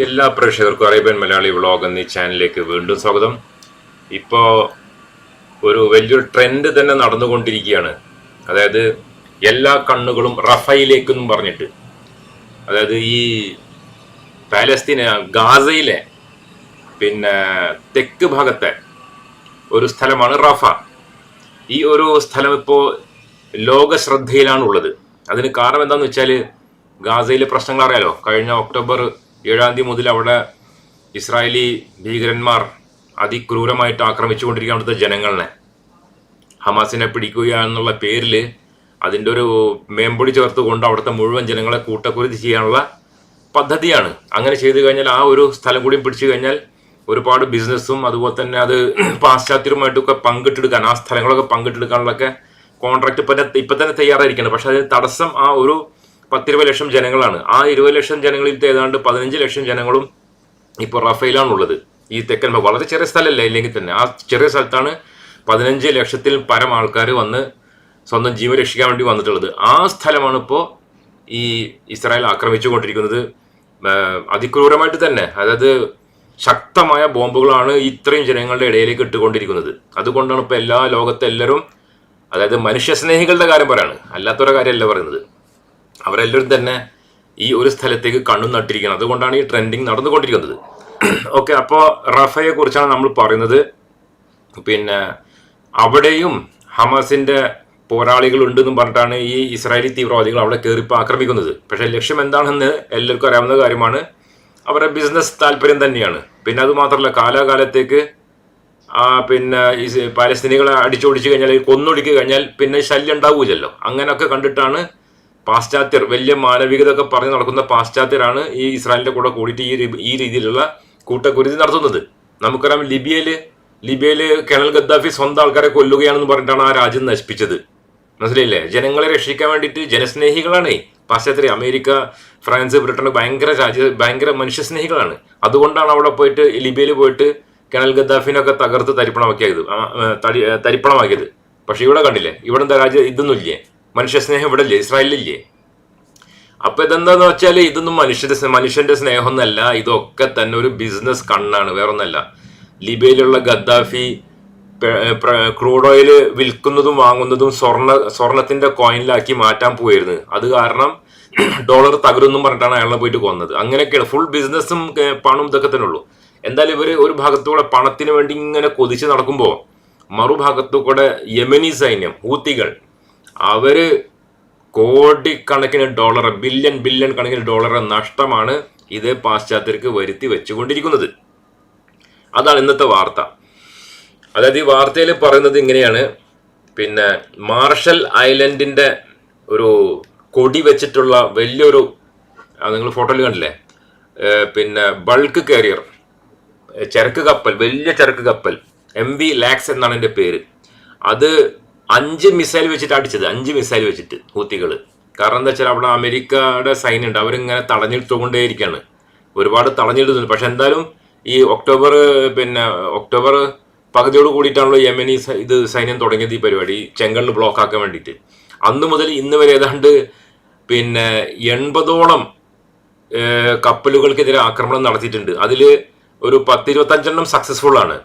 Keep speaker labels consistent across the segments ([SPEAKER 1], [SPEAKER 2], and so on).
[SPEAKER 1] എല്ലാ പ്രേക്ഷകർക്കും Arabian Malayali vlog എന്നീ ചാനലിലേക്ക് വീണ്ടും സ്വാഗതം. ഇപ്പോൾ ഒരു വലിയൊരു ട്രെൻഡ് തന്നെ നടന്നുകൊണ്ടിരിക്കുകയാണ്. അതായത് എല്ലാ കണ്ണുകളും റഫയിലേക്കെന്നും പറഞ്ഞിട്ട്. അതായത് ഈ പാലസ്തീന ഗാസയിലെ പിന്നെ തെക്ക് ഭാഗത്തെ ഒരു സ്ഥലമാണ് റഫ. ഈ ഒരു സ്ഥലം ഇപ്പോൾ ലോക ശ്രദ്ധയിലാണുള്ളത്. അതിന് കാരണം എന്താണെന്ന് വെച്ചാൽ ഗാസയിലെ പ്രശ്നങ്ങൾ അറിയാലോ? കഴിഞ്ഞ ഒക്ടോബർ ഏഴാം തീയതി മുതൽ അവിടെ ഇസ്രായേലി ഭീകരന്മാർ അതിക്രൂരമായിട്ട് ആക്രമിച്ചുകൊണ്ടിരിക്കുക അവിടുത്തെ ജനങ്ങളെ. ഹമാസിനെ പിടിക്കുക എന്നുള്ള പേരിൽ അതിന്റെ ഒരു മേമ്പൊടി ചേർത്തുകൊണ്ട് അവിടുത്തെ മുഴുവൻ ജനങ്ങളെ കൂട്ടക്കുരുതി ചെയ്യാനുള്ള പദ്ധതിയാണ്. അങ്ങനെ ചെയ്തു കഴിഞ്ഞാൽ ആ ഒരു സ്ഥലം കൂടി പിടിച്ചു കഴിഞ്ഞാൽ ഒരുപാട് ബിസിനസ്സും അതുപോലെ തന്നെ അത് പാശ്ചാത്യരുമായിട്ടൊക്കെ പങ്കിട്ടെടുക്കാൻ ആ സ്ഥലങ്ങളൊക്കെ പങ്കിട്ടെടുക്കാനുള്ളൊക്കെ കോൺട്രാക്ട് ഇപ്പം ഇപ്പം തന്നെ തയ്യാറായിരിക്കണം പക്ഷെ അതിന് തടസ്സം ആ ഒരു പത്തിരുപത് ലക്ഷം ജനങ്ങളാണ്. ആ ഇരുപത് ലക്ഷം ജനങ്ങളിൽ ഏതാണ്ട് പതിനഞ്ച് ലക്ഷം ജനങ്ങളും ഇപ്പോൾ റഫേലാണുള്ളത് ഈ തെക്കൻ വളരെ ചെറിയ സ്ഥലമല്ല? ഇല്ലെങ്കിൽ തന്നെ ആ ചെറിയ സ്ഥലത്താണ് പതിനഞ്ച് ലക്ഷത്തിൽ പരം ആൾക്കാർ വന്ന് സ്വന്തം ജീവൻ രക്ഷിക്കാൻ വേണ്ടി വന്നിട്ടുള്ളത്. ആ സ്ഥലമാണ് ഇപ്പോൾ ഈ ഇസ്രായേൽ ആക്രമിച്ചുകൊണ്ടിരിക്കുന്നത്. അതിക്രൂരമായിട്ട് തന്നെ. അതായത് ശക്തമായ ബോംബുകളാണ് ഇത്രയും ജനങ്ങളുടെ ഇടയിലേക്ക് ഇട്ടുകൊണ്ടിരിക്കുന്നത്. അതുകൊണ്ടാണ് ഇപ്പോൾ എല്ലാ ലോകത്തെ എല്ലാവരും അതായത് മനുഷ്യസ്നേഹികളുടെ കാര്യം പറയാണ്. അല്ലാത്തൊരു കാര്യമല്ല പറയുന്നത്. അവരെല്ലാവരും തന്നെ ഈ ഒരു സ്ഥലത്തേക്ക് കണ്ണു നട്ടിരിക്കുന്നത്. അതുകൊണ്ടാണ് ഈ ട്രെൻഡിങ് നടന്നുകൊണ്ടിരിക്കുന്നത്. ഓക്കെ അപ്പോൾ റഫയെ കുറിച്ചാണ് നമ്മൾ പറയുന്നത്. പിന്നെ അവിടെയും ഹമാസിന്റെ പോരാളികളുണ്ട് ഉണ്ടെന്നും പറഞ്ഞിട്ടാണ് ഈ ഇസ്രായേലി തീവ്രവാദികൾ അവിടെ കയറിപ്പോൾ ആക്രമിക്കുന്നത്. പക്ഷേ ലക്ഷ്യം എന്താണെന്ന് എല്ലാവർക്കും അറിയാവുന്ന കാര്യമാണ്. അവരുടെ ബിസിനസ് താല്പര്യം തന്നെയാണ്. പിന്നെ അത് മാത്രമല്ല കാലാകാലത്തേക്ക് പിന്നെ ഈ പാലസ്തീനികളെ അടിച്ചോടിച്ചു കഴിഞ്ഞാൽ കൊന്നൊടുക്കി കഴിഞ്ഞാൽ പിന്നെ ശല്യം ഉണ്ടാവൂലല്ലോ. അങ്ങനെയൊക്കെ കണ്ടിട്ടാണ് പാശ്ചാത്യർ വലിയ മാനവികത ഒക്കെ പറഞ്ഞ് നടക്കുന്ന പാശ്ചാത്യരാണ് ഈ ഇസ്രായേലിന്റെ കൂടെ കൂടിയിട്ട് ഈ ഈ രീതിയിലുള്ള കൂട്ടക്കുരുതി നടത്തുന്നത്. നമുക്കറിയാം ലിബിയയിൽ ലിബിയയിൽ കേണൽ ഗദ്ദാഫി സ്വന്തം ആൾക്കാരെ കൊല്ലുകയാണെന്ന് പറഞ്ഞിട്ടാണ് ആ രാജ്യം നശിപ്പിച്ചത്. മനസ്സിലായില്ലേ? ജനങ്ങളെ രക്ഷിക്കാൻ വേണ്ടിയിട്ട് ജനസ്നേഹികളാണ്. പാശ്ചാത്യ അമേരിക്ക ഫ്രാൻസ് ബ്രിട്ടൻ ഭയങ്കര രാജ്യ ഭയങ്കര മനുഷ്യസ്നേഹികളാണ്. അതുകൊണ്ടാണ് അവിടെ പോയിട്ട് ലിബിയയിൽ പോയിട്ട് കെണൽ ഗദ്ദാഫിനൊക്കെ തകർത്ത് തരിപ്പണമാക്കിയത്. തരിപ്പണമാക്കിയത്. പക്ഷെ ഇവിടെ കണ്ടില്ലേ? ഇവിടെ എന്താ രാജ്യം ഇതൊന്നും ഇല്ലേ മനുഷ്യസ്നേഹം ഇവിടെ ഇല്ലേ ഇസ്രായേലില്ലേ അപ്പൊ ഇതെന്താന്ന് വെച്ചാൽ ഇതൊന്നും മനുഷ്യന്റെ മനുഷ്യന്റെ സ്നേഹമൊന്നല്ല. ഇതൊക്കെ തന്നെ ഒരു ബിസിനസ് കണ്ണാണ്. വേറൊന്നല്ല. ലിബിയയിലുള്ള ഗദ്ദാഫി ക്രൂഡ് ഓയിൽ വിൽക്കുന്നതും വാങ്ങുന്നതും സ്വർണ സ്വർണത്തിന്റെ കോയിനിലാക്കി മാറ്റാൻ പോയിരുന്നു. അത് കാരണം ഡോളർ തകരുന്നു പറഞ്ഞിട്ടാണ് അയാളെ പോയിട്ട് കൊന്നത്. അങ്ങനെയൊക്കെയാണ്. ഫുൾ ബിസിനസ്സും പണവും ഇതൊക്കെ തന്നെ ഉള്ളൂ. എന്തായാലും ഇവർ ഒരു ഭാഗത്തൂടെ പണത്തിന് വേണ്ടി ഇങ്ങനെ കൊതിച്ച് നടക്കുമ്പോൾ മറുഭാഗത്തു കൂടെ യമനി സൈന്യം ഹൂത്തികൾ അവർ കോടിക്കണക്കിന് ഡോളർ ബില്യൺ ബില്യൺ കണക്കിന് ഡോളർ നഷ്ടമാണ് ഇത് പാശ്ചാത്യർക്ക് വരുത്തി വെച്ചുകൊണ്ടിരിക്കുന്നത്. അതാണ് ഇന്നത്തെ വാർത്ത. അതായത് ഈ വാർത്തയിൽ പറയുന്നത് ഇങ്ങനെയാണ്. പിന്നെ മാർഷൽ ഐലൻഡിന്റെ ഒരു കൊടി വെച്ചിട്ടുള്ള വലിയൊരു നിങ്ങൾ ഫോട്ടോയിൽ കണ്ടില്ലേ? പിന്നെ ബൾക്ക് കാരിയർ ചരക്ക് കപ്പൽ വലിയ ചരക്ക് കപ്പൽ എം വി ലാക്സ് എന്നാണ് എന്റെ പേര്. അത് അഞ്ച് മിസൈൽ വെച്ചിട്ട് അടിച്ചത്. അഞ്ച് മിസൈൽ വെച്ചിട്ട് ഹൂത്തികൾ കാരണം എന്താ വെച്ചാൽ അവിടെ അമേരിക്കയുടെ സൈന്യമുണ്ട് അവരിങ്ങനെ തടഞ്ഞിട്ടുകൊണ്ടേയിരിക്കുകയാണ് ഒരുപാട് തടഞ്ഞിടുന്നുണ്ട്. പക്ഷെ എന്തായാലും ഈ ഒക്ടോബർ പിന്നെ ഒക്ടോബർ പകുതിയോട് കൂടിയിട്ടാണല്ലോ യമനി ഇത് സൈന്യം തുടങ്ങിയത് ഈ പരിപാടി. ചെങ്കലിൽ ബ്ലോക്ക് ആക്കാൻ വേണ്ടിയിട്ട്. അന്ന് മുതൽ ഇന്ന് വരെ ഏതാണ്ട് പിന്നെ എൺപതോളം കപ്പലുകൾക്കെതിരെ ആക്രമണം നടത്തിയിട്ടുണ്ട്. അതിൽ ഒരു പത്തിരുപത്തഞ്ചെണ്ണം സക്സസ്ഫുൾ ആണ്.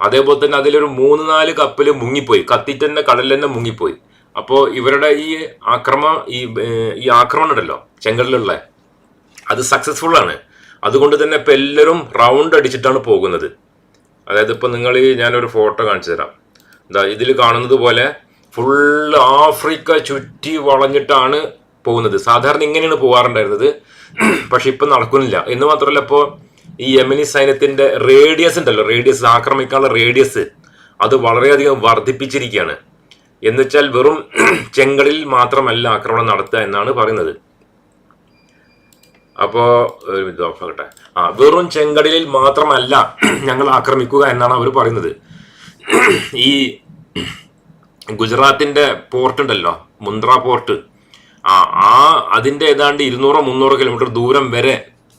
[SPEAKER 1] അതേപോലെ തന്നെ അതിലൊരു മൂന്ന് നാല് കപ്പൽ മുങ്ങിപ്പോയി. കത്തിറ്റ് തന്നെ കടലിൽ തന്നെ മുങ്ങിപ്പോയി. അപ്പോൾ ഇവരുടെ ഈ ആക്രമ ഈ ഈ ആക്രമണം ഉണ്ടല്ലോ ചെങ്കടലുള്ള അത് സക്സസ്ഫുൾ ആണ്. അതുകൊണ്ട് തന്നെ ഇപ്പം എല്ലാവരും റൗണ്ട് അടിച്ചിട്ടാണ് പോകുന്നത്. അതായത് ഇപ്പം നിങ്ങൾ ഞാനൊരു ഫോട്ടോ കാണിച്ചു തരാം. എന്താ ഇതിൽ കാണുന്നത് പോലെ ഫുൾ ആഫ്രിക്ക ചുറ്റി വളഞ്ഞിട്ടാണ് പോകുന്നത്. സാധാരണ ഇങ്ങനെയാണ് പോകാറുണ്ടായിരുന്നത് പക്ഷെ ഇപ്പം നടക്കുന്നില്ല. എന്ന് മാത്രമല്ല ഇപ്പോൾ ഈ യമനി സൈന്യത്തിന്റെ റേഡിയസ് ഉണ്ടല്ലോ റേഡിയസ് ആക്രമിക്കാനുള്ള റേഡിയസ് അത് വളരെയധികം വർദ്ധിപ്പിച്ചിരിക്കുകയാണ്. എന്നുവെച്ചാൽ വെറും ചെങ്കടലിൽ മാത്രമല്ല ആക്രമണം നടത്തുക എന്നാണ് പറയുന്നത്. അപ്പോ ഓഫ് ആ വെറും ചെങ്കടലിൽ മാത്രമല്ല ഞങ്ങൾ ആക്രമിക്കുക എന്നാണ് അവർ പറയുന്നത്. ഈ ഗുജറാത്തിന്റെ പോർട്ട് ഉണ്ടല്ലോ മുന്ദ്ര പോർട്ട് ആ ആ അതിന്റെ ഏതാണ്ട് ഇരുന്നൂറോ മുന്നൂറോ കിലോമീറ്റർ ദൂരം വരെ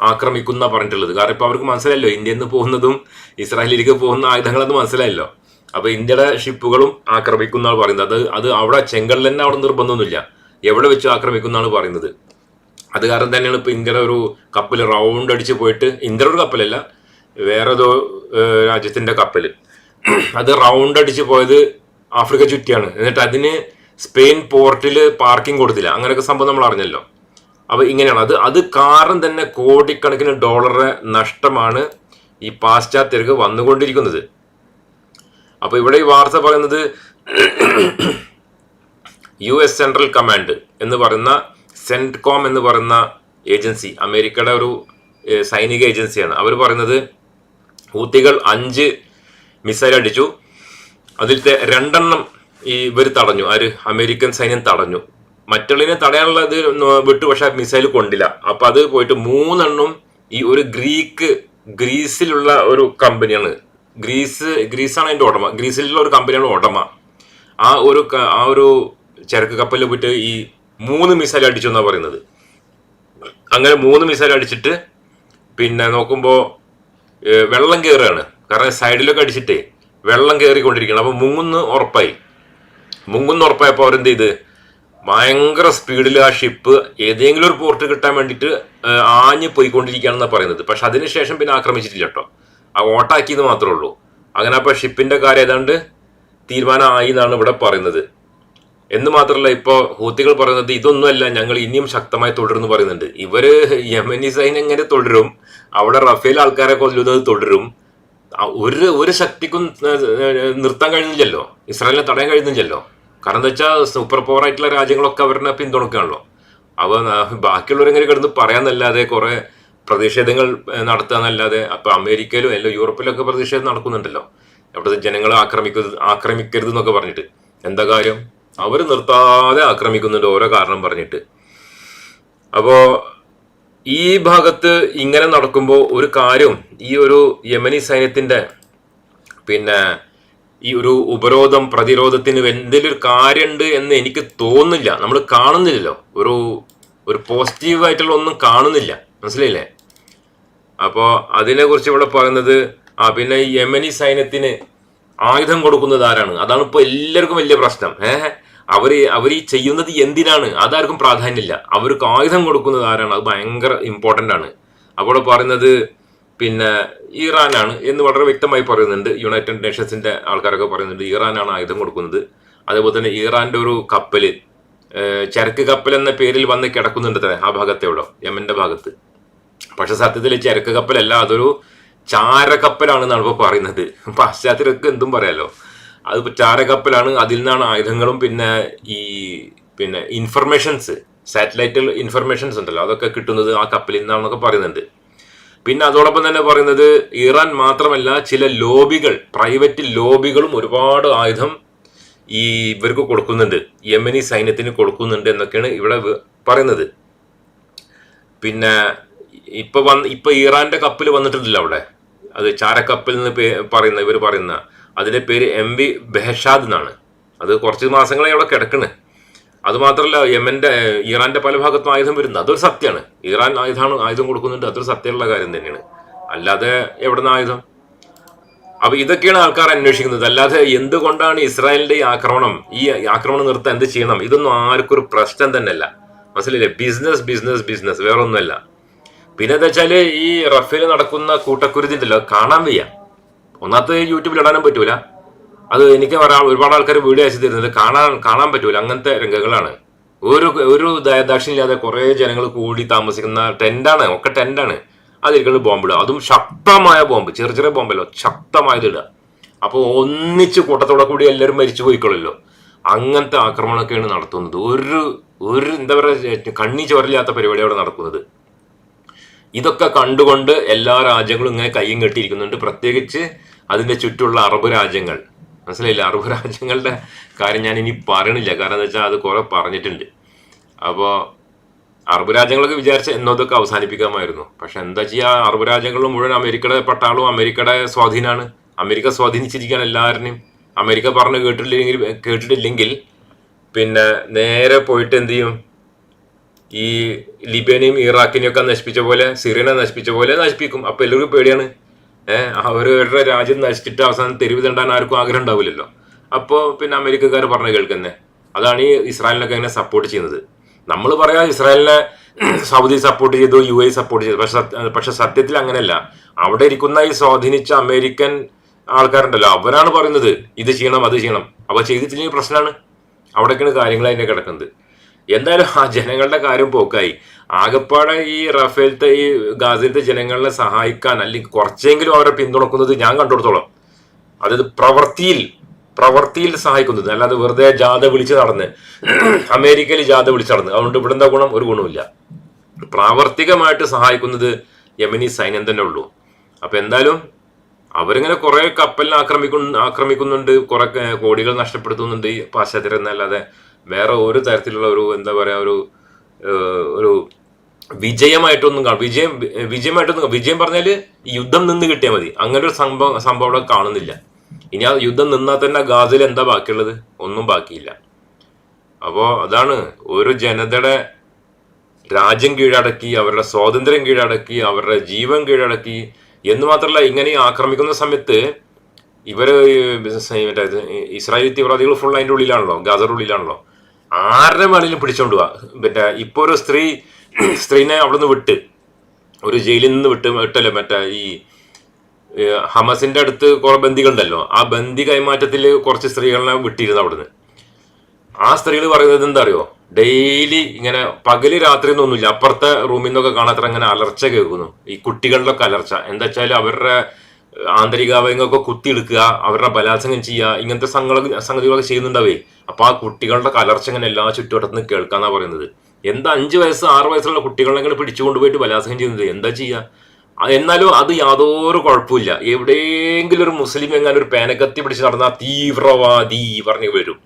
[SPEAKER 1] ആക്രമിക്കുന്ന പറഞ്ഞിട്ടുള്ളത്. കാരണം ഇപ്പൊ അവർക്ക് മനസ്സിലായല്ലോ ഇന്ത്യയിൽ നിന്ന് പോകുന്നതും ഇസ്രായേലിലേക്ക് പോകുന്ന ആയുധങ്ങളെന്ന് മനസ്സിലായല്ലോ. അപ്പൊ ഇന്ത്യയുടെ ഷിപ്പുകളും ആക്രമിക്കുന്നതാണ് പറയുന്നത്. അത് അത് അവിടെ ചെങ്കളിൽ തന്നെ അവിടെ നിർബന്ധമൊന്നുമില്ല. എവിടെ വെച്ച് ആക്രമിക്കുന്നതാണ് പറയുന്നത്. അത് കാരണം തന്നെയാണ് ഇപ്പൊ ഇന്ത്യയുടെ ഒരു കപ്പൽ റൗണ്ട് അടിച്ച് പോയിട്ട് ഇന്ത്യയുടെ ഒരു കപ്പലല്ല വേറെ രാജ്യത്തിന്റെ കപ്പൽ അത് റൗണ്ട് അടിച്ച് പോയത് ആഫ്രിക്ക ചുറ്റിയാണ്. എന്നിട്ട് അതിന് സ്പെയിൻ പോർട്ടിൽ പാർക്കിംഗ് കൊടുത്തില്ല. അങ്ങനെയൊക്കെ സംഭവം നമ്മൾ അറിഞ്ഞല്ലോ. അപ്പൊ ഇങ്ങനെയാണ്. അത് അത് കാരണം തന്നെ കോടിക്കണക്കിന് ഡോളറെ നഷ്ടമാണ് ഈ പാശ്ചാത്യർക്ക് വന്നുകൊണ്ടിരിക്കുന്നത്. അപ്പൊ ഇവിടെ ഈ വാർത്ത പറയുന്നത് യു എസ് സെൻട്രൽ കമാൻഡ് എന്ന് പറയുന്ന സെന്റ്കോം എന്ന് പറയുന്ന ഏജൻസി അമേരിക്കയുടെ ഒരു സൈനിക ഏജൻസിയാണ്. അവർ പറയുന്നത് ഹൂത്തികൾ അഞ്ച് മിസൈൽ അടിച്ചു. അതിലത്തെ രണ്ടെണ്ണം ഈ ഇവർ തടഞ്ഞു. ആര്? അമേരിക്കൻ സൈന്യം തടഞ്ഞു. മറ്റുള്ളതിനെ തടയാനുള്ള ഇത് വിട്ടു പക്ഷെ മിസൈൽ കൊണ്ടില്ല. അപ്പൊ അത് പോയിട്ട് മൂന്നെണ്ണം ഈ ഒരു ഗ്രീക്ക് ഗ്രീസിലുള്ള ഒരു കമ്പനിയാണ്. ഗ്രീസ് ഗ്രീസാണ് അതിന്റെ ഉടമ. ഗ്രീസിലുള്ള ഒരു കമ്പനിയാണ് ഉടമ. ആ ഒരു ആ ഒരു ചരക്ക് കപ്പലിൽ പോയിട്ട് ഈ മൂന്ന് മിസൈൽ അടിച്ചു എന്നാണ് പറയുന്നത്. അങ്ങനെ മൂന്ന് മിസൈൽ അടിച്ചിട്ട് പിന്നെ നോക്കുമ്പോൾ വെള്ളം കയറുകയാണ് കാരണം സൈഡിലൊക്കെ അടിച്ചിട്ടേ വെള്ളം കയറിക്കൊണ്ടിരിക്കുകയാണ് അപ്പോൾ മുങ്ങുന്ന് ഉറപ്പായി. മുങ്ങുന്ന് ഉറപ്പായപ്പോൾ അവരെന്ത് ചെയ്ത്? ഭയങ്കര സ്പീഡിൽ ആ ഷിപ്പ് ഏതെങ്കിലും ഒരു പോർട്ട് കിട്ടാൻ വേണ്ടിയിട്ട് ആഞ്ഞ് പോയിക്കൊണ്ടിരിക്കുകയാണെന്നാണ് പറയുന്നത്. പക്ഷെ അതിനുശേഷം പിന്നെ ആക്രമിച്ചിട്ടില്ല കേട്ടോ. ആ ഓട്ടാക്കിയെന്ന് മാത്രമേ ഉള്ളൂ. അങ്ങനെ അപ്പോൾ ഷിപ്പിന്റെ കാര്യം ഏതാണ്ട് തീരുമാനമായി എന്നാണ് ഇവിടെ പറയുന്നത്. എന്ന് മാത്രമല്ല ഇപ്പോൾ ഹൂത്തികൾ പറയുന്നത് ഇതൊന്നുമല്ല ഞങ്ങൾ ഇനിയും ശക്തമായി തുടരുന്നു പറയുന്നുണ്ട്. ഇവർ യമനി സൈൻ എങ്ങനെ തുടരും? അവിടെ റഫേൽ ആൾക്കാരെ കൊല്ലുന്നത് തുടരും. ഒരു ഒരു ശക്തിക്കും നിർത്താൻ കഴിയുന്നില്ലല്ലോ ഇസ്രായേലിനെ തടയാൻ കഴിയുന്നില്ലല്ലോ കാരണം എന്താ വെച്ചാൽ സൂപ്പർ പവർ ആയിട്ടുള്ള രാജ്യങ്ങളൊക്കെ അവരെ പിന്തുണക്കുകയാണല്ലോ അവ ബാക്കിയുള്ളവരെങ്ങനെ കിടന്ന് പറയാന്നല്ലാതെ കുറേ പ്രതിഷേധങ്ങൾ നടത്താന്നല്ലാതെ അപ്പൊ അമേരിക്കയിലും അല്ല യൂറോപ്പിലൊക്കെ പ്രതിഷേധം നടക്കുന്നുണ്ടല്ലോ. അവിടുത്തെ ജനങ്ങളെ ആക്രമിക്കരുത് ആക്രമിക്കരുത് എന്നൊക്കെ പറഞ്ഞിട്ട്. എന്താ കാര്യം? അവർ നിർത്താതെ ആക്രമിക്കുന്നുണ്ട് ഓരോ കാരണം പറഞ്ഞിട്ട്. അപ്പോൾ ഈ ഭാഗത്ത് ഇങ്ങനെ നടക്കുമ്പോൾ ഒരു കാര്യം ഈ ഒരു യമനി സൈന്യത്തിന്റെ പിന്നെ ഈ ഒരു ഉപരോധം പ്രതിരോധത്തിന് എന്തെങ്കിലും ഒരു കാര്യമുണ്ട് എന്ന് എനിക്ക് തോന്നുന്നില്ല. നമ്മൾ കാണുന്നില്ലല്ലോ. ഒരു ഒരു പോസിറ്റീവ് ആയിട്ടുള്ള ഒന്നും കാണുന്നില്ല. മനസ്സിലായില്ലേ? അപ്പോൾ അതിനെക്കുറിച്ച് ഇവിടെ പറയുന്നത് ആ പിന്നെ ഈ യമനി സൈന്യത്തിന് ആയുധം കൊടുക്കുന്നത് ആരാണ്? അതാണ് ഇപ്പോൾ എല്ലാവർക്കും വലിയ പ്രശ്നം. ഏഹ് അവർ അവർ ഈ ചെയ്യുന്നത് എന്തിനാണ്? അതാർക്കും പ്രാധാന്യമില്ല. അവർക്ക് ആയുധം കൊടുക്കുന്നത് ആരാണ്? അത് ഭയങ്കര ഇമ്പോർട്ടന്റ് ആണ്. അപ്പോൾ പറയുന്നത് പിന്നെ ഇറാനാണ് എന്ന് വളരെ വ്യക്തമായി പറയുന്നുണ്ട്. യുണൈറ്റഡ് നേഷൻസിന്റെ ആൾക്കാരൊക്കെ പറയുന്നുണ്ട് ഇറാനാണ് ആയുധം കൊടുക്കുന്നത്. അതേപോലെ തന്നെ ഇറാന്റെ ഒരു കപ്പൽ ചരക്ക് കപ്പൽ എന്ന പേരിൽ വന്ന് കിടക്കുന്നുണ്ട് തന്നെ ആ ഭാഗത്തെ എവിടെ യമന്റെ ഭാഗത്ത്. പക്ഷെ സത്യത്തിൽ ചരക്ക് കപ്പലല്ല അതൊരു ചാരക്കപ്പലാണെന്നാണ് ഇപ്പോൾ പറയുന്നത്. പാശ്ചാത്യർക്ക് എന്തും പറയാലോ. അത് ചാരക്കപ്പലാണ് അതിൽ നിന്നാണ് ആയുധങ്ങളും പിന്നെ ഈ പിന്നെ ഇൻഫർമേഷൻസ് സാറ്റലൈറ്റ് ഇൻഫർമേഷൻസ് ഉണ്ടല്ലോ അതൊക്കെ കിട്ടുന്നത് ആ കപ്പലിൽ നിന്നാണെന്നൊക്കെ പറയുന്നുണ്ട്. പിന്നെ അതോടൊപ്പം തന്നെ പറയുന്നത് ഇറാൻ മാത്രമല്ല ചില ലോബികൾ പ്രൈവറ്റ് ലോബികളും ഒരുപാട് ആയുധം ഈ ഇവർക്ക് കൊടുക്കുന്നുണ്ട്. യമനി സൈന്യത്തിന് കൊടുക്കുന്നുണ്ട് എന്നൊക്കെയാണ് ഇവിടെ പറയുന്നത്. പിന്നെ ഇപ്പൊ വന്ന് ഇപ്പൊ ഇറാന്റെ കപ്പിൽ വന്നിട്ടില്ല അവിടെ. അത് ചാരക്കപ്പിൽ നിന്ന് പറയുന്ന ഇവർ പറയുന്ന. അതിന്റെ പേര് എം വി ബെഹഷാദ് എന്നാണ്. അത് കുറച്ച് മാസങ്ങളായി അവിടെ കിടക്കണ്. അത് മാത്രമല്ല യമന്റെ ഇറാന്റെ പല ഭാഗത്തും ആയുധം വരുന്നത്. അതൊരു സത്യമാണ്. ഇറാൻ ആയുധമാണ് ആയുധം കൊടുക്കുന്നുണ്ട്. അതൊരു സത്യമുള്ള കാര്യം തന്നെയാണ്. അല്ലാതെ എവിടുന്ന ആയുധം? അപ്പൊ ഇതൊക്കെയാണ് ആൾക്കാർ അന്വേഷിക്കുന്നത്. അല്ലാതെ എന്തുകൊണ്ടാണ് ഇസ്രായേലിന്റെ ഈ ആക്രമണം ഈ ആക്രമണം നിർത്താൻ എന്ത് ചെയ്യണം? ഇതൊന്നും ആർക്കും ഒരു പ്രശ്നം തന്നെയല്ല. മനസ്സിലില്ലേ ബിസിനസ് ബിസിനസ് ബിസിനസ്. വേറെ ഒന്നുമല്ല. പിന്നെ എന്താ വെച്ചാൽ ഈ റഫേൽ നടക്കുന്ന കൂട്ടക്കുരുതി ഉണ്ടല്ലോ കാണാൻ വയ്യ. ഒന്നാമത്തെ യൂട്യൂബിൽ ഇടാനും പറ്റൂല. അത് എനിക്ക് ഒരുപാട് ആൾക്കാർ വീഡിയോ അയച്ചു തരുന്നത് കാണാൻ കാണാൻ പറ്റൂല. അങ്ങനത്തെ രംഗങ്ങളാണ്. ഒരു ഒരു ദാക്ഷിണില്ലാതെ കുറെ ജനങ്ങൾ കൂടി താമസിക്കുന്ന ടെന്റാണ്. ഒക്കെ ടെന്റാണ്. അതിരിക്കുന്നത് ബോംബിടുക അതും ശക്തമായ ബോംബ്. ചെറിയ ചെറിയ ബോംബല്ലോ. ശക്തമായത് ഇടുക. അപ്പോൾ ഒന്നിച്ച് കൂട്ടത്തോടെ കൂടി എല്ലാവരും മരിച്ചു പോയിക്കൊള്ളല്ലോ അങ്ങനത്തെ ആക്രമണമൊക്കെയാണ് നടത്തുന്നത്. ഒരു ഒരു എന്താ പറയുക കണ്ണി ചോരില്ലാത്ത പരിപാടി അവിടെ നടക്കുന്നത്. ഇതൊക്കെ കണ്ടുകൊണ്ട് എല്ലാ രാജ്യങ്ങളും ഇങ്ങനെ കയ്യും കെട്ടിയിരിക്കുന്നുണ്ട്. പ്രത്യേകിച്ച് അതിന്റെ ചുറ്റുള്ള അറബ് രാജ്യങ്ങൾ. മനസ്സിലായില്ല? അറബ് രാജ്യങ്ങളുടെ കാര്യം ഞാൻ ഇനി പറയണില്ല. കാരണം എന്താ വെച്ചാൽ അത് കുറെ പറഞ്ഞിട്ടുണ്ട്. അപ്പോൾ അറബ് രാജ്യങ്ങളൊക്കെ വിചാരിച്ച എന്നതൊക്കെ അവസാനിപ്പിക്കാമായിരുന്നു. പക്ഷെ എന്താ ചെയ്യാ? അറബ് രാജ്യങ്ങൾ മുഴുവൻ അമേരിക്കയുടെ പട്ടാളവും അമേരിക്കയുടെ സ്വാധീനമാണ് അമേരിക്ക സ്വാധീനിച്ചിരിക്കുകയാണ് എല്ലാവരുടെയും. അമേരിക്ക പറഞ്ഞ് കേട്ടിട്ടില്ലെങ്കിൽ കേട്ടിട്ടില്ലെങ്കിൽ പിന്നെ നേരെ പോയിട്ട് എന്ത് ചെയ്യും? ഈ ലിബിയനെയും ഇറാഖിനെയും ഒക്കെ നശിപ്പിച്ച പോലെ സിറിയനെ നശിപ്പിച്ച പോലെ നശിപ്പിക്കും. അപ്പോൾ എല്ലാവർക്കും പേടിയാണ്. അവരുടെ രാജ്യം നശിച്ചിട്ട് അവസാനം തെരുവ് തണ്ടാൻ ആർക്കും ആഗ്രഹം ഉണ്ടാവില്ലല്ലോ. അപ്പോൾ പിന്നെ അമേരിക്കക്കാർ പറഞ്ഞു കേൾക്കുന്നേ അതാണ് ഈ ഇസ്രായേലിനൊക്കെ ഇങ്ങനെ സപ്പോർട്ട് ചെയ്യുന്നത്. നമ്മൾ പറയാ ഇസ്രായേലിനെ സൗദി സപ്പോർട്ട് ചെയ്തു യു എ സപ്പോർട്ട് ചെയ്തു. പക്ഷെ പക്ഷെ സത്യത്തിൽ അങ്ങനെയല്ല. അവിടെ ഇരിക്കുന്ന ഈ സ്വാധീനിച്ച അമേരിക്കൻ ആൾക്കാരുണ്ടല്ലോ അവരാണ് പറയുന്നത് ഇത് ചെയ്യണം അത് ചെയ്യണം. അപ്പൊ ചെയ്തിട്ടില്ലെങ്കിൽ പ്രശ്നമാണ് അവിടേക്കാണ് കാര്യങ്ങൾ അതിന്റെ കിടക്കുന്നത്. എന്തായാലും ആ ജനങ്ങളുടെ കാര്യം പോക്കായി. ആകപ്പാടെ ഈ റഫേലത്തെ ഈ ഗാസിലത്തെ ജനങ്ങളെ സഹായിക്കാൻ അല്ലെങ്കിൽ കുറച്ചെങ്കിലും അവരെ പിന്തുണക്കുന്നത് ഞാൻ കണ്ടുകൊടുത്തോളാം അതായത് പ്രവൃത്തിയിൽ പ്രവൃത്തിയിൽ സഹായിക്കുന്നത്. അല്ലാതെ വെറുതെ ജാഥ വിളിച്ച് നടന്ന് അമേരിക്കയിൽ ജാഥ വിളിച്ച് നടന്ന്. അതുകൊണ്ട് ഇവിടെ എന്താ ഗുണം ഒരു ഗുണമില്ല പ്രാവർത്തികമായിട്ട് സഹായിക്കുന്നത് യമനി സൈന്യം തന്നെ ഉള്ളൂ. അപ്പൊ എന്തായാലും അവരിങ്ങനെ കുറെ കപ്പലിനെ ആക്രമിക്കുന്നു ആക്രമിക്കുന്നുണ്ട്. കുറെ കോടികൾ നഷ്ടപ്പെടുത്തുന്നുണ്ട് എന്നല്ലാതെ വേറെ ഒരു തരത്തിലുള്ള ഒരു എന്താ പറയാ ഒരു ഒരു വിജയമായിട്ടൊന്നും കാണും വിജയം വിജയമായിട്ടൊന്നും വിജയം പറഞ്ഞാൽ യുദ്ധം നിന്ന് കിട്ടിയാൽ മതി. അങ്ങനെ ഒരു സംഭവം സംഭവം അവിടെ കാണുന്നില്ല. ഇനി ആ യുദ്ധം നിന്നാൽ തന്നെ ഗാസിൽ എന്താ ബാക്കിയുള്ളത്? ഒന്നും ബാക്കിയില്ല. അപ്പോൾ അതാണ് ഒരു ജനതയുടെ രാജ്യം കീഴടക്കി അവരുടെ സ്വാതന്ത്ര്യം കീഴടക്കി അവരുടെ ജീവൻ കീഴടക്കി എന്ന് മാത്രമല്ല ഇങ്ങനെ ആക്രമിക്കുന്ന സമയത്ത് ഇവർ ബിസിനസ് മറ്റേ ഇസ്രായേൽ തീവ്രവാദികൾ ഫുൾ അതിന്റെ ഉള്ളിലാണല്ലോ ഗാസറുള്ളിലാണല്ലോ ആരുടെ വേണമെങ്കിലും പിടിച്ചോണ്ട് പോവാ. പിന്നെ ഇപ്പൊ ഒരു സ്ത്രീ സ്ത്രീനെ അവിടുന്ന് വിട്ട് ഒരു ജയിലിൽ നിന്ന് വിട്ട് വിട്ടല്ലോ മറ്റേ ഈ ഹമസിന്റെ അടുത്ത് കുറെ ബന്ദികളുണ്ടല്ലോ. ആ ബന്ദി കൈമാറ്റത്തിൽ കുറച്ച് സ്ത്രീകളെ വിട്ടിരുന്നു അവിടുന്ന്. ആ സ്ത്രീകൾ പറയുന്നത് എന്താ അറിയോ ഡെയിലി ഇങ്ങനെ പകൽ രാത്രി ഒന്നുമില്ല അപ്പുറത്തെ റൂമിൽ നിന്നൊക്കെ കാണാത്ര അങ്ങനെ അലർച്ച കേൾക്കുന്നു. ഈ കുട്ടികളുടെ ഒക്കെ അലർച്ച. എന്താ വെച്ചാൽ അവരുടെ ആന്തരികാവയവങ്ങളൊക്കെ കുത്തിയെടുക്കുക അവരുടെ ബലാത്സംഗം ചെയ്യുക ഇങ്ങനത്തെ സംഗതി സംഗതികളൊക്കെ ചെയ്യുന്നുണ്ടാവേ. അപ്പൊ ആ കുട്ടികളുടെ കലർച്ച ഇങ്ങനെ എല്ലാ ചുറ്റുവട്ടത്ത് നിന്ന് കേൾക്കാന്നാ പറയുന്നത്. എന്താ അഞ്ച് വയസ്സ് ആറ് വയസ്സുള്ള കുട്ടികളെ പിടിച്ചുകൊണ്ട് പോയിട്ട് ബലാത്സംഗം ചെയ്യുന്നത്? എന്താ ചെയ്യുക എന്നാലും അത് യാതൊരു കുഴപ്പമില്ല എവിടെയെങ്കിലും ഒരു മുസ്ലിം എങ്ങാനും ഒരു പേനക്കത്തി പിടിച്ച് നടന്നാൽ തീവ്രവാദി പറഞ്ഞു വരും.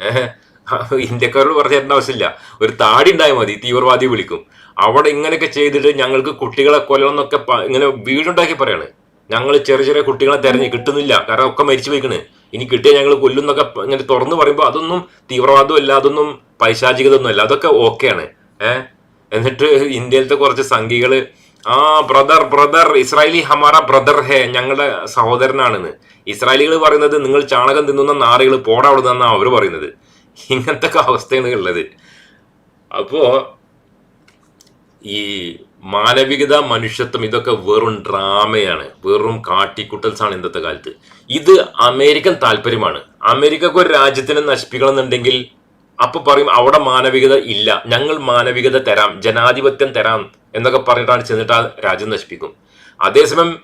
[SPEAKER 1] ഏഹ്? ഇന്ത്യക്കാരോട് പറഞ്ഞു തരേണ്ട ആവശ്യമില്ല. ഒരു താടി ഉണ്ടായാൽ മതി തീവ്രവാദി വിളിക്കും. അവിടെ ഇങ്ങനെയൊക്കെ ചെയ്തിട്ട് ഞങ്ങൾക്ക് കുട്ടികളെ കൊല്ലണമെന്നൊക്കെ ഇങ്ങനെ വീടുണ്ടാക്കി പറയാണ്. ഞങ്ങൾ ചെറിയ ചെറിയ കുട്ടികളെ തെരഞ്ഞ് കിട്ടുന്നില്ല. കാരണം ഒക്കെ മരിച്ചു പോയിക്കണ്. ഇനി കിട്ടിയ ഞങ്ങൾ കൊല്ലുന്നൊക്കെ ഇങ്ങനെ തുറന്നു പറയുമ്പോൾ അതൊന്നും തീവ്രവാദം അല്ല അതൊന്നും പൈശാചികതൊന്നും അല്ല അതൊക്കെ ഓക്കെയാണ് ഏഹ് എന്നിട്ട് ഇന്ത്യയിലത്തെ കുറച്ച് സംഘികൾ ആ ബ്രദർ ബ്രദർ ഇസ്രായേലി ഹമാറ ബ്രദർ ഹേ ഞങ്ങളുടെ സഹോദരനാണെന്ന്. ഇസ്രായേലികൾ പറയുന്നത് നിങ്ങൾ ചാണകം തിന്നുന്ന നാറികൾ പോടാ അവിടെ അവർ പറയുന്നത്. ഇങ്ങനത്തെ ഒക്കെ അവസ്ഥയാണ് ഉള്ളത്. അപ്പോ ഈ മാനവികത മനുഷ്യത്വം ഇതൊക്കെ വെറും ഡ്രാമയാണ്. വെറും കാട്ടിക്കുട്ടൽസാണ് ഇന്നത്തെ കാലത്ത്. ഇത് അമേരിക്കൻ താല്പര്യമാണ്. അമേരിക്കക്ക് ഒരു രാജ്യത്തിനെ നശിപ്പിക്കണമെന്നുണ്ടെങ്കിൽ അപ്പൊ പറയും അവിടെ മാനവികത ഇല്ല. ഞങ്ങൾ മാനവികത തരാം ജനാധിപത്യം തരാം എന്നൊക്കെ പറഞ്ഞിട്ടാണ് ചെന്നിട്ട് ആ രാജ്യം നശിപ്പിക്കും. അതേസമയം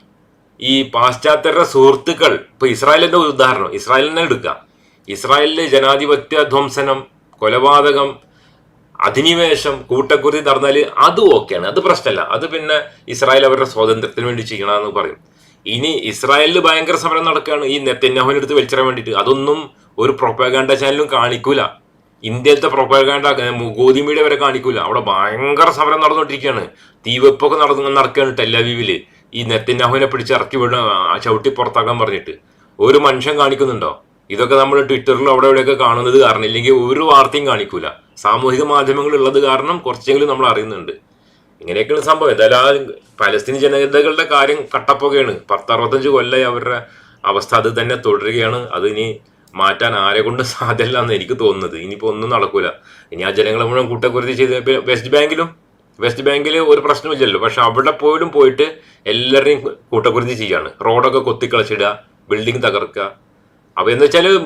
[SPEAKER 1] ഈ പാശ്ചാത്യരുടെ സുഹൃത്തുക്കൾ ഇപ്പൊ ഇസ്രായേലിന്റെ ഉദാഹരണം ഇസ്രായേലിനെ എടുക്കാം. ഇസ്രായേലിലെ ജനാധിപത്യ ധ്വംസനം കൊലപാതകം അധിനിവേശം കൂട്ടക്കുരുതി നടന്നാൽ അതും ഓക്കെയാണ്. അത് പ്രശ്നമല്ല അത് പിന്നെ ഇസ്രായേൽ അവരുടെ സ്വാതന്ത്ര്യത്തിന് വേണ്ടി ചെയ്യണമെന്ന് പറയും. ഇനി ഇസ്രായേലിൽ ഭയങ്കര സമരം നടക്കുകയാണ് ഈ നെത്തന്യാഹുവിനെ എടുത്ത് വലിച്ചിടാൻ വേണ്ടിയിട്ട്. അതൊന്നും ഒരു പ്രൊപ്പാഗാൻഡ ചാനലും കാണിക്കൂല. ഇന്ത്യയിലത്തെ പ്രൊപ്പാഗാൻഡ ഗോതി മീഡിയ വരെ കാണിക്കൂല. അവിടെ ഭയങ്കര സമരം നടന്നുകൊണ്ടിരിക്കുകയാണ്. തീവെപ്പൊക്കെ നടന്നു നടക്കുകയാണ് ടെല്ലവീവിൽ ഈ നെത്തന്യാഹുവിനെ പിടിച്ച് ഇറക്കി വിട ചവിട്ടി പുറത്താക്കാൻ പറഞ്ഞിട്ട്. ഒരു മനുഷ്യൻ കാണിക്കുന്നുണ്ടോ? ഇതൊക്കെ നമ്മൾ ട്വിറ്ററിലും അവിടെ ഇവിടെയൊക്കെ കാണുന്നത് കാരണം ഇല്ലെങ്കിൽ ഒരു വാർത്തയും കാണിക്കൂല. സാമൂഹിക മാധ്യമങ്ങൾ ഉള്ളത് കാരണം കുറച്ചെങ്കിലും നമ്മൾ അറിയുന്നുണ്ട്. ഇങ്ങനെയൊക്കെയാണ് സംഭവം. എന്തായാലും പലസ്തീൻ ജനതകളുടെ കാര്യം കട്ടപ്പുകയാണ്. പത്തറുപത്തഞ്ച് കൊല്ലമായി അവരുടെ അവസ്ഥ അത് തന്നെ തുടരുകയാണ്. അത് ഇനി മാറ്റാൻ ആരെ കൊണ്ട് സാധ്യമല്ല എന്ന് എനിക്ക് തോന്നുന്നത്. ഇനിയിപ്പോൾ ഒന്നും നടക്കൂല. ഇനി ആ ജനങ്ങളെ മുഴുവൻ കൂട്ടക്കുരുതി ചെയ്ത് വെസ്റ്റ് ബാങ്കിലും വെസ്റ്റ് ബാങ്കിൽ ഒരു പ്രശ്നമില്ലല്ലോ പക്ഷെ അവിടെ പോലും പോയിട്ട് എല്ലാവരെയും കൂട്ടക്കുരുതി ചെയ്യാണ്. റോഡൊക്കെ കൊത്തിക്കളച്ചിടുക ബിൽഡിംഗ് തകർക്കുക. അപ്പോൾ എന്ന് വെച്ചാൽ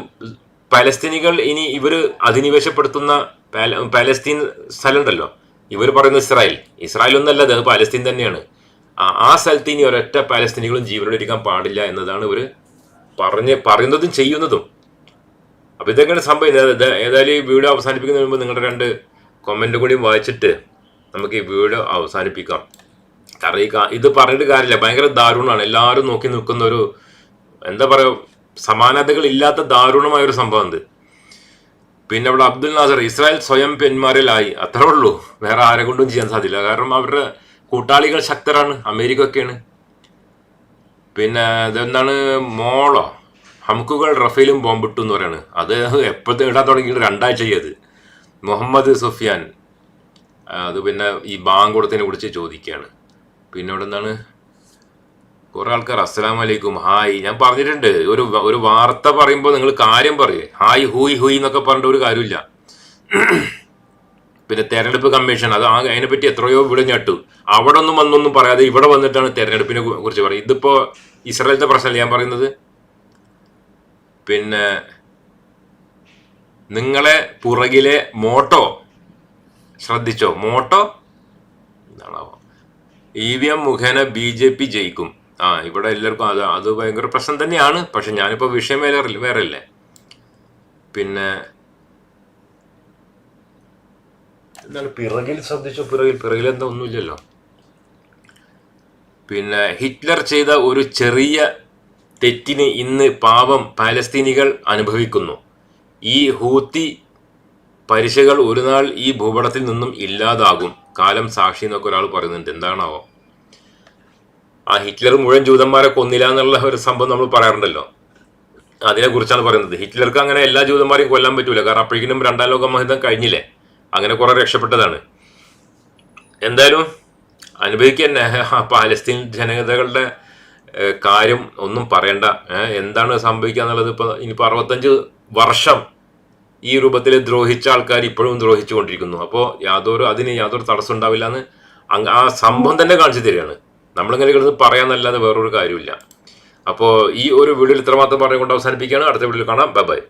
[SPEAKER 1] പലസ്തീനികൾ ഇനി ഇവർ അധിനിവേശപ്പെടുത്തുന്ന പാലസ്തീൻ സ്ഥലം ഉണ്ടല്ലോ ഇവർ പറയുന്നത് ഇസ്രായേൽ. ഇസ്രായേൽ ഒന്നല്ല അത് പാലസ്തീൻ തന്നെയാണ്. ആ സ്ഥലത്ത് ഇനി ഒരൊറ്റ പാലസ്തീനികളും ജീവനോടിരിക്കാൻ പാടില്ല എന്നതാണ് ഇവർ പറഞ്ഞ് പറയുന്നതും ചെയ്യുന്നതും. അപ്പൊ ഇതൊക്കെയാണ് സംഭവം? ഏതായാലും ഈ വീഡിയോ അവസാനിപ്പിക്കുന്നതിന് മുമ്പ് നിങ്ങളുടെ രണ്ട് കമന്റ് കൂടി വായിച്ചിട്ട് നമുക്ക് ഈ വീഡിയോ അവസാനിപ്പിക്കാം. കാരണം ഈ ഇത് പറഞ്ഞിട്ട് കാര്യമില്ല. ഭയങ്കര ദാരുണമാണ്. എല്ലാവരും നോക്കി നിൽക്കുന്ന ഒരു എന്താ പറയുക സമാനതകളില്ലാത്ത ദാരുണമായ ഒരു സംഭവം ഇത്. പിന്നെ അവിടെ അബ്ദുൽ നാസർ ഇസ്രായേൽ സ്വയം പെന്മാരിലായി അത്രേ ഉള്ളൂ. വേറെ ആരെ കൊണ്ടും ചെയ്യാൻ സാധിക്കില്ല കാരണം അവരുടെ കൂട്ടാളികൾ ശക്തരാണ്. അമേരിക്ക ഒക്കെയാണ് പിന്നെ ഇതെന്താണ്? മോളോ? ഹംകുകൾ റഫേലും ബോംബിട്ടു എന്ന് പറയാണ്. അത് എപ്പോഴത്തെ ഇടാൻ തുടങ്ങിയിട്ട് രണ്ടാഴ്ച ചെയ്യത് മുഹമ്മദ് സുഫിയാൻ. അത് പിന്നെ ഈ ബാങ്കുടത്തിനെ കുറിച്ച് ചോദിക്കുകയാണ്. പിന്നെ ഇവിടെ എന്താണ്? കുറെ ആൾക്കാർ അസ്സലാം വലൈക്കും ഹായ്. ഞാൻ പറഞ്ഞിട്ടുണ്ട് ഒരു ഒരു വാർത്ത പറയുമ്പോൾ നിങ്ങൾ കാര്യം പറയേ. ഹായ് ഹൂയ് ഹൂയ് എന്നൊക്കെ പറഞ്ഞിട്ട് ഒരു കാര്യമില്ല. പിന്നെ തെരഞ്ഞെടുപ്പ് കമ്മീഷൻ അത് അതിനെപ്പറ്റി എത്രയോ ഇവിടെ ഞട്ടു അവിടെ ഒന്നും വന്നൊന്നും പറയാതെ ഇവിടെ വന്നിട്ടാണ് തെരഞ്ഞെടുപ്പിനെ കുറിച്ച് പറയുന്നത്. ഇതിപ്പോ ഇസ്രായേലത്തെ പ്രശ്നമല്ല ഞാൻ പറയുന്നത്? പിന്നെ നിങ്ങളെ പുറകിലെ മോട്ടോ ശ്രദ്ധിച്ചോ? മോട്ടോ? ഇ വി എം മുഖേന ബി ജെ പി ജയിക്കും. ആ ഇവിടെ എല്ലാവർക്കും അത് അത് ഭയങ്കര പ്രശ്നം തന്നെയാണ്. പക്ഷെ ഞാനിപ്പോൾ വിഷയം വേറെ വേറെ അല്ലേ പിന്നെ എന്താണ് പിറകിൽ ശ്രദ്ധിച്ചോ? പിറകിൽ പിറകിൽ എന്താ ഒന്നുമില്ലല്ലോ. പിന്നെ ഹിറ്റ്ലർ ചെയ്ത ഒരു ചെറിയ തെറ്റിന് ഇന്ന് പാവം പാലസ്തീനികൾ അനുഭവിക്കുന്നു. ഈ ഹൂത്തി പരിശകൾ ഒരു നാൾ ഈ ഭൂപടത്തിൽ നിന്നും ഇല്ലാതാകും. കാലം സാക്ഷി എന്നൊക്കെ ഒരാൾ പറയുന്നുണ്ട്. എന്താണാവോ? ആ ഹിറ്റ്ലർ മുഴുവൻ ജൂതന്മാരെ കൊന്നില്ല എന്നുള്ള ഒരു സംഭവം നമ്മൾ പറയാറുണ്ടല്ലോ. അതിനെ കുറിച്ചാണ് പറയുന്നത്. ഹിറ്റ്ലർക്ക് അങ്ങനെ എല്ലാ ജൂതന്മാരെയും കൊല്ലാൻ പറ്റൂല. കാരണം അപ്പോഴേക്കും രണ്ടാം ലോക മഹിതം കഴിഞ്ഞില്ലേ? അങ്ങനെ കുറെ രക്ഷപ്പെട്ടതാണ്. എന്തായാലും അനുഭവിക്കാൻ പാലസ്തീൻ ജനതകളുടെ കാര്യം ഒന്നും പറയണ്ട. എന്താണ് സംഭവിക്കുക എന്നുള്ളത് ഇപ്പൊ ഇനിയിപ്പോ അറുപത്തഞ്ച് വർഷം ഈ രൂപത്തിൽ ദ്രോഹിച്ച ആൾക്കാർ ഇപ്പോഴും ദ്രോഹിച്ചുകൊണ്ടിരിക്കുന്നു. അപ്പോൾ യാതൊരു അതിന് യാതൊരു തടസ്സം ഉണ്ടാവില്ല എന്ന് ആ സംഭവം തന്നെ കാണിച്ചു തരികയാണ്. നമ്മളിങ്ങനെ കിടന്ന് പറയാന്നല്ലാതെ വേറൊരു കാര്യമില്ല അപ്പോൾ ഈ ഒരു വീഡിയോയിൽ ഇത്രമാത്രം പറഞ്ഞുകൊണ്ട് അവസാനിപ്പിക്കുകയാണ്. അടുത്ത വീഡിയോയിൽ കാണാം. Bye bye